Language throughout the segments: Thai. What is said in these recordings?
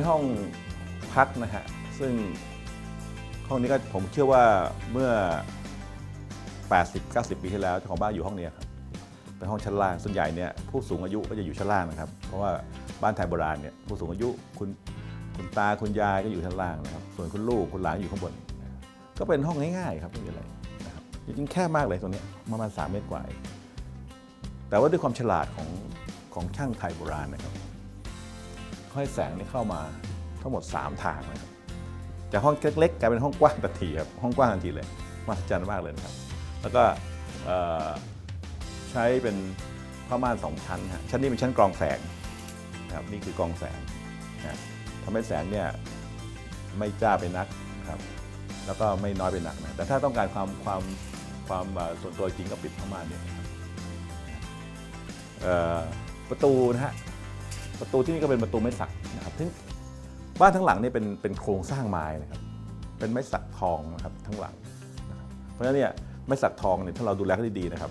ในห้องพักนะฮะซึ่งห้องนี้ก็ผมเชื่อว่าเมื่อ 80-90 ปีที่แล้วเจ้าของบ้านอยู่ห้องนี้ครับเป็นห้องชั้นล่างส่วนใหญ่เนี่ยผู้สูงอายุก็จะอยู่ชั้นล่างนะครับ เพราะว่าบ้านไทยโบราณเนี่ยผู้สูงอายุคุณคุณตาคุณยายก็อยู่ชั้นล่างนะครับ ส่วนคุณลูกคุณหลานอยู่ข้างบน ก็เป็นห้องง่ายๆครับไม่มีอะไรนะครับจริงๆแค่มากเลยตรงนี้ประมาณ3เมตรกว่าแต่ว่าด้วยความฉลาดของของช่างไทยโบราณนะครับ ให้แสงนี่เข้ามาทั้งหมด 3 ทางนะครับจากห้องเล็กๆกลายเป็นห้องกว้างทันทีครับห้องกว้างทันทีเลยมหัศจรรย์มากเลยนะครับ แล้วก็ใช้เป็นผ้าม่านสองชั้นฮะชั้นนี้เป็นชั้นกรองแสงนะครับนี่คือกรองแสงนะทำให้แสงเนี่ยไม่จ้าไปนักครับแล้วก็ไม่น้อยไปหนักนะแต่ถ้าต้องการความความความส่วนตัวจริงก็ปิดผ้าม่านเนี่ยนะครับประตูนะฮะ ประตูที่นี่ก็เป็นประตูไม้สักนะครับซึ่งบ้านทั้งหลังเนี่ยเป็นเป็นโครงสร้างไม้นะครับเป็นไม้สักทองนะครับทั้งหลังนะครับเพราะฉะนั้นเนี่ยไม้สักทองเนี่ยถ้าเราดูแลเขาดีๆนะครับ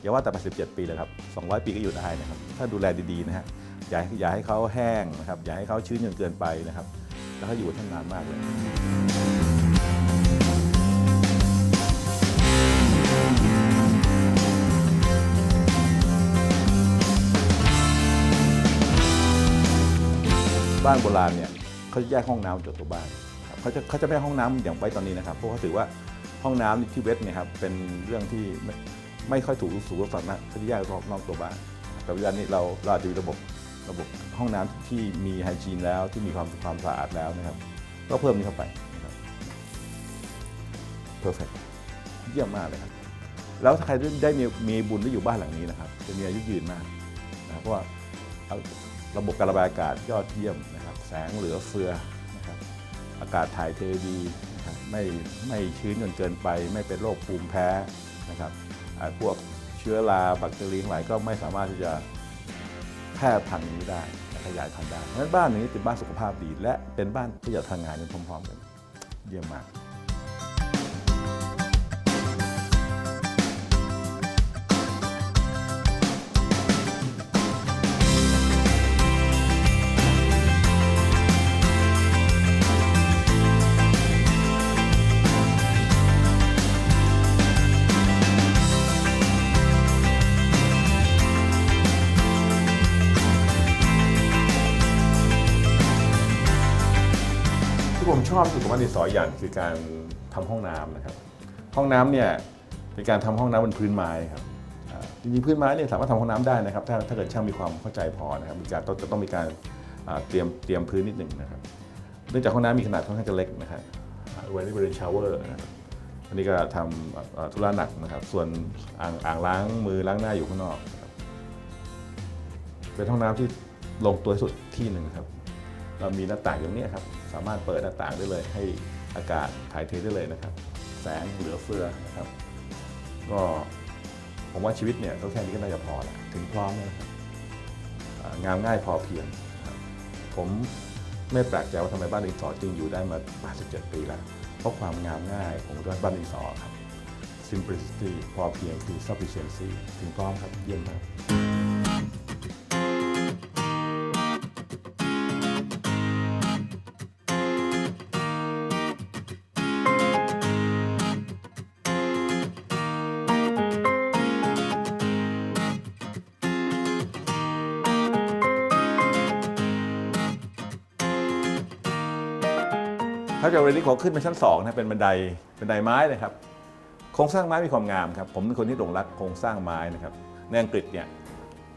อย่าว่าแต่ 87 ปีเลยครับ 200 ปีก็อยู่ได้นะครับ ถ้าดูแลดีๆนะฮะอย่าอย่าให้เขาแห้งนะครับอย่าให้เขาชื้นจนเกินไปนะครับ แล้วเขาอยู่ท่านนานมากเลย บ้านโบราณเนี่ยเขาจะแยกห้องน้ำจากตัวบ้านครับเขาจะเขาจะไม่ให้ห้องน้ำอย่างไว้ตอนนี้นะครับเพราะเขาถือว่าห้องน้ำที่เวทเนี่ยครับเป็นเรื่องที่ไม่ไม่ค่อยถูกสูงฝังนะเขาจะแยกรอบนอกตัวบ้านแต่วลานี้เราเราอาจจะมีระบบระบบห้องน้ำที่มีไฮจีนแล้วที่มีความความสะอาดแล้วนะครับ ก็เพิ่มนี้เข้าไปนะครับเพอร์เฟกเยี่ยมมากเลยครับ แล้วถ้าใครได้มีมีบุญได้อยู่บ้านหลังนี้นะครับ จะมีอายุยืนมากนะครับเพราะว่าเอา ระบบการระบายอากาศยอดเยี่ยมนะครับ แสงเหลือเฟือนะครับ อากาศถ่ายเทดีนะครับไม่ไม่ชื้นจนเกินไป ไม่เป็นโรคภูมิแพ้นะครับอ่าพวกเชื้อราแบคทีเรียทั้งหลายก็ไม่สามารถที่จะแพร่พันธุ์นี้ได้ขยายพันธุ์ได้เพราะฉะนั้นบ้านนี้เป็นบ้านสุขภาพดี และเป็นบ้านที่จะทำงานกันพร้อมๆกัน เยี่ยมมาก ชอบที่สุดของบ้านดินสออย่างคือการทำห้องน้ำนะครับ ห้องน้ำเนี่ยเป็นการทำห้องน้ำบนพื้นไม้ครับจริงๆพื้นไม้เนี่ยสามารถทำห้องน้ำได้นะครับ ถ้าถ้าเกิดช่างมีความเข้าใจพอนะครับมีการต้องจะต้องมีการเตรียมเตรียมพื้นนิดหนึ่งนะครับเนื่องจากห้องน้ำมีขนาดค่อนข้างจะเล็กนะครับไว้ในบริเวณชาวเวอร์นะครับอันนี้ก็ทำอ่าธุระหนักนะครับ ส่วนอ่างอ่างล้างมือล้างหน้าอยู่ข้างนอกนะครับเป็นห้องน้ำที่ลงตัวที่สุดที่หนึ่งครับ เรามีหน้าต่างอยู่ตรงนี้ครับ สามารถเปิดหน้าต่างได้เลย ให้อากาศถ่ายเทได้เลยนะครับ แสงเหลือเฟือนะครับ ก็ผมว่าชีวิตเนี่ยก็แค่นี้ก็น่าจะพอแล้วถึงพร้อมแล้วนะครับอ่างามง่ายพอเพียง ผมไม่แปลกใจว่าทำไมบ้านรีสอจึงอยู่ได้มา 87 ปีแล้ว เพราะความงามง่ายของบ้านรีสอครับ simplicity พอเพียงคือ sufficiency ถึงพร้อมครับ เยี่ยมมาก ถ้าจะเรนนี่ขอขึ้นไปชั้น2นะเป็นบันไดบันไดไม้นะครับ โครงสร้างไม้มีความงามครับ ผมเป็นคนที่หลงรักโครงสร้างไม้นะครับ ในอังกฤษเนี่ย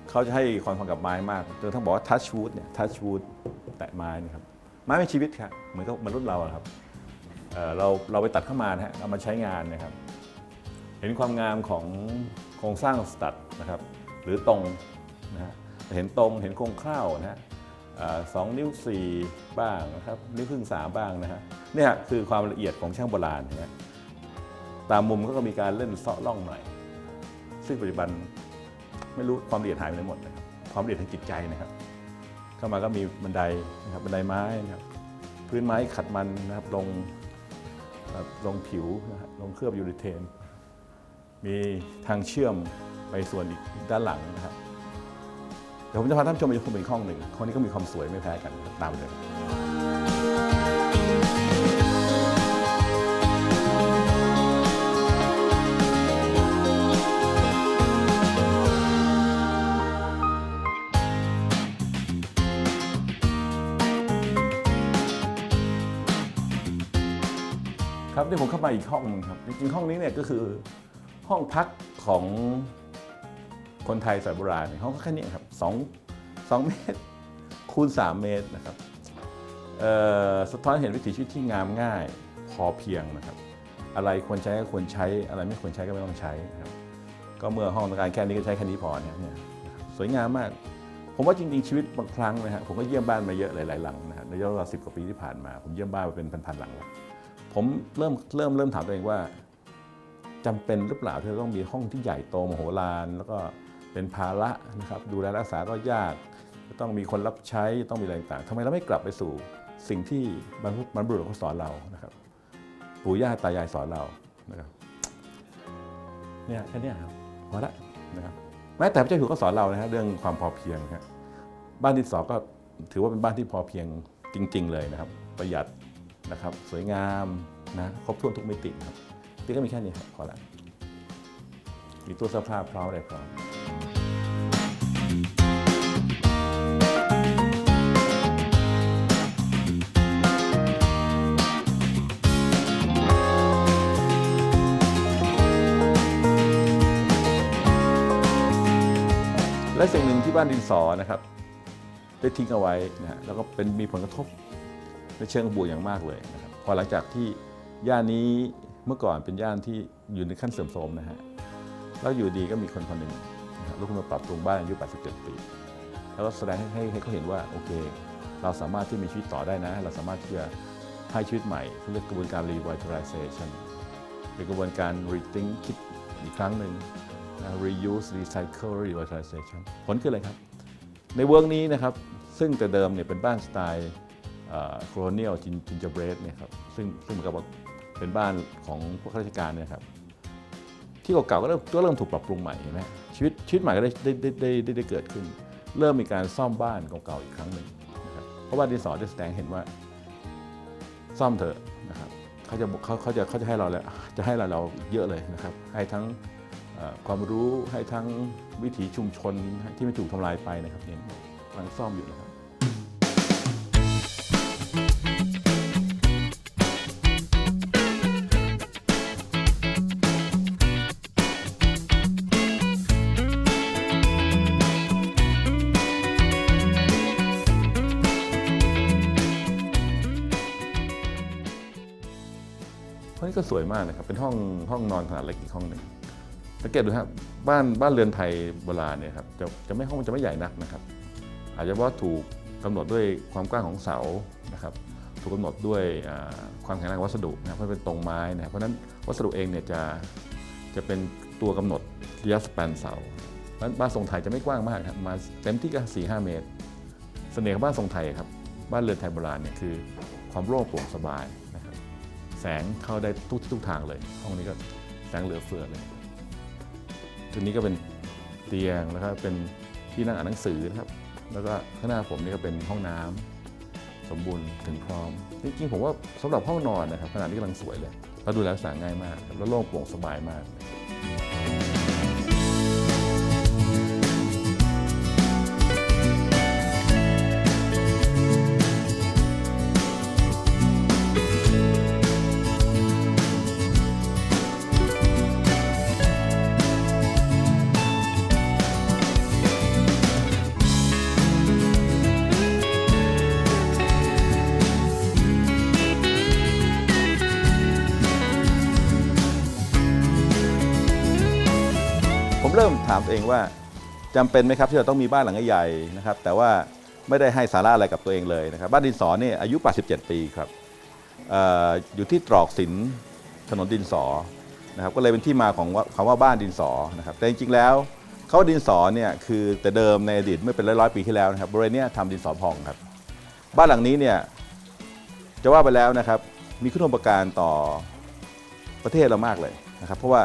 เขาจะให้ความสำคัญกับไม้มากจนต้งบอกว่าทัชวูดเนี่ยทัชวูดแตะไม้นะครับ ไม้เป็นชีวิตครับเหมือนกับมนุษย์เราครับเเราเราไปตัดเข้ามานะฮะเอามาใช้งานนะครับ เห็นความงามของโครงสร้างสตัดนะครับ หรือตรงนะฮะเห็นตรงเห็นโครงข้าวนะฮะ สองนิ้วสี่บ้างนะครับนิ้วครึ่งสามบ้างนะฮะเนี่ยคือความละเอียดของช่างโบราณนะตามมุมก็มีการเล่นเซาะล่องหน่อย ซึ่งปัจจุบันไม่รู้ความละเอียดหายไปไหนหมดนะครับความละเอียดทางจิตใจนะครับ เข้ามาก็มีบันไดนะครับบันไดไม้นะครับพื้นไม้ขัดมันนะครับลงลงผิวนะฮะลงเคลือบยูริเทน มีทางเชื่อมไปส่วนอีกด้านหลังนะครับ เดี๋ยวผมจะพาท่านชมไปชมอีกห้องหนึ่งห้องนี้ก็มีความสวยไม่แพ้กันตามเลยครับนี่ผมเข้ามาอีกห้องหนึงครับจริงๆห้องนี้เนี่ยก็คือห้องพักของ คนไทยสมัยโบราณเนี่ยห้องก็แค่นี้ครับสองสองเมตรคูณ 3 เมตรนะครับสะท้อนเห็นวิถีชีวิตที่งามง่ายพอเพียงนะครับ อะไรควรใช้ก็ควรใช้ อะไรไม่ควรใช้ก็ไม่ต้องใช้ครับก็เมื่อห้องต้องการแค่นี้ก็ใช้แค่นี้พอเนี่ยสวยงามมาก ผมว่าจริงๆชีวิตบางครั้งนะฮะผมก็เยี่ยมบ้านมาเยอะหลายๆหลังนะฮะในระยะเวลาสิบกว่าปีที่ผ่านมา ผมเยี่ยมบ้านมาเป็นพันๆหลังแล้วผมเริ่มเริ่มเริ่มถามตัวเองว่าจำเป็นหรือเปล่าที่จะต้องมีห้องที่ใหญ่โตมโหฬารแล้วก็ เป็นภาระนะครับดูแลรักษาก็ยากต้องมีคนรับใช้ต้องมีอะไรต่างทำไมเราไม่กลับไปสู่สิ่งที่บรรพบุรุษเขาสอนเรานะครับปู่ย่าตายายสอนเรานะครับเนี่ยแค่นี้ครับพอละนะครับแม้แต่พระเจ้าอยู่ก็สอนเรานะฮะเรื่องความพอเพียงครับบ้านที่สองก็ถือว่าเป็นบ้านที่พอเพียงจริง ๆ เลยนะครับ ประหยัดนะครับสวยงามนะครบถ้วนทุกมิติครับที่ก็มีแค่นี้ครับพอละมีตู้เสื้อผ้าพร้อมอะไรพร้อม และสิ่งหนึ่งที่บ้านดินสอนะครับ ได้ทิ้งเอาไว้นะฮะแล้วก็เป็นมีผลกระทบในเชิงบวกอย่างมากเลยนะครับพอหลังจากที่ย่านนี้เมื่อก่อนเป็นย่านที่อยู่ในขั้นเสื่อมโทรมนะฮะแล้วอยู่ดีก็มีคนคนหนึ่งนะลุกขึ้นมาปรับปรุงบ้านอายุ 87 ปี แล้วก็แสดงให้ให้เขาเห็นว่าโอเค เราสามารถที่มีชีวิตต่อได้นะ เราสามารถที่จะให้ชีวิตใหม่เรียกกระบวนการ revitalization เป็นกระบวนการ rethink คิดอีกครั้งหนึ่ง reuse recycle revitalization ผลคืออะไรครับ ในเวิร์กนี้นะครับ ซึ่งแต่เดิมเนี่ยเป็นบ้านสไตล์โคลเนียลจินจินจเบรดเนี่ยครับซึ่งซึ่งเหมือนกับว่าเป็นบ้านของพวกข้าราชการเนี่ยครับที่เก่าๆก็เริ่มก็เริ่มถูกปรับปรุงใหม่เห็นไหมชีวิตชีวิตใหม่ก็ได้ได้ได้ได้ได้ได้เกิดขึ้น เริ่มมีการซ่อมบ้านเก่าๆอีกครั้งหนึ่งนะครับเพราะว่าดินสอได้แสดงเห็นว่า ซ่อมเถอะนะครับเขาจะเขาเขาจะเขาจะให้เราแล้วจะให้เราเราเยอะเลยนะครับให้ทั้ง ความรู้ให้ทั้งวิถีชุมชนที่ไม่ถูกทำลายไปนะครับเนี่ยกำลังซ่อมอยู่นะครับห้องนี้ก็สวยมากนะครับ เป็นห้องห้องนอนขนาดเล็กอีกห้องหนึ่ง สังเกตดูครับบ้านบ้านเรือนไทยโบราณเนี่ยครับจะจะไม่ห้องจะไม่ใหญ่นักนะครับ อาจจะเพราถูกกำหนดด้วยความกว้างของเสานะครับถูกกำหนดด้วยความแข็งแรงวัสดุนะครับเพราะเป็นตรงไม้นะครับเพราะนั้นวัสดุเองเนี่ยจะจะเป็นตัวกำหนดระยะสแปนเสาเพราะนั้นบ้านทรงไทยจะไม่กว้างมากครับมาเต็มที่ก็4 5เมตร เสน่ห์ของบ้านทรงไทยครับบ้านเรือนไทยโบราณเนี่ยคือความโล่งโปร่งสบายนะครับแสงเข้าได้ทุกทุกทางเลย ห้องนี้ก็แสงเหลือเฟือเลย ทีนี้ก็เป็นเตียงแล้วก็เป็นที่นั่งอ่านหนังสือนะครับ แล้วก็ข้างหน้าผมนี่ก็เป็นห้องน้ำสมบูรณ์ถึงพร้อมจริงๆผมว่าสำหรับห้องนอนนะครับขนาดนี้กำลังสวยเลยแล้วดูแลสาง่ายมากแล้วโล่งโปร่งสบายมาก ผมเริ่มถามตัวเองว่าจำเป็นไหมครับที่เราต้องมีบ้านหลังใหญ่นะครับ แต่ว่าไม่ได้ให้สาระอะไรกับตัวเองเลยนะครับ บ้านดินสอเนี่ยอายุ 87 ปีครับอออยู่ที่ตรอกสินถนนดินสอนะครับก็เลยเป็นที่มาของว่าคำว่าบ้านดินสอนะครับแต่จริงๆแล้วเขาว่าดินสอเนี่ยคือแต่เดิมในอดีตเมื่อเป็นร้อยๆปีที่แล้วนะครับบริเวณนี้ยทำดินสอพองครับ บ้านหลังนี้เนี่ยจะว่าไปแล้วนะครับมีคุณูปการต่อประเทศเรามากเลยนะครับ เพราะว่า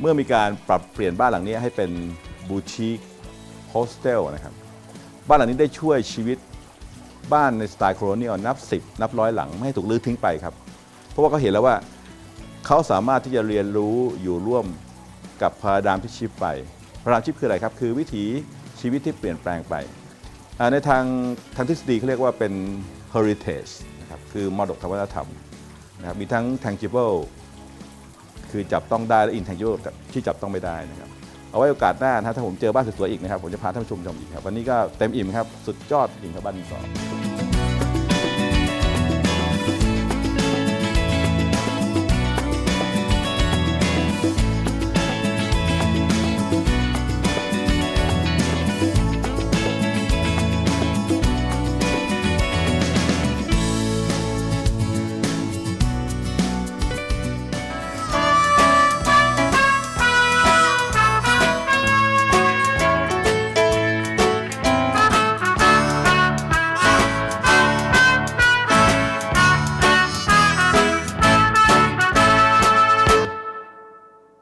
เมื่อมีการปรับเปลี่ยนบ้านหลังนี้ให้เป็นบูชิคโฮ Hostel นะครับ บ้านหลังนี้ได้ช่วยชีวิตบ้านในสไตล์โคโลเนียลนับ 10 นับร้อยหลัง ไม่ให้ถูกลื้อทิ้งไปครับ เพราะว่าเขาเห็นแล้วว่าเขาสามารถที่จะเรียนรู้อยู่ร่วมกับพาราดามที่ชิปไปพาราดามชิปคืออะไรครับ คือวิถีชีวิตที่เปลี่ยนแปลงไปในทางทางทฤษฎีเขาเรียกว่าเป็น heritage นะครับคือมรดกทางวัฒนธรรมนะครับมีทั้ง tangible คือจับต้องได้และอินแทงเกิลที่จับต้องไม่ได้นะครับเอาไว้โอกาสหน้านะถ้าผมเจอบ้านสวยๆอีกนะครับผมจะพาท่านผู้ชมชมอีกครับวันนี้ก็เต็มอิ่มครับสุดยอดจริงครับบ้านรีสอง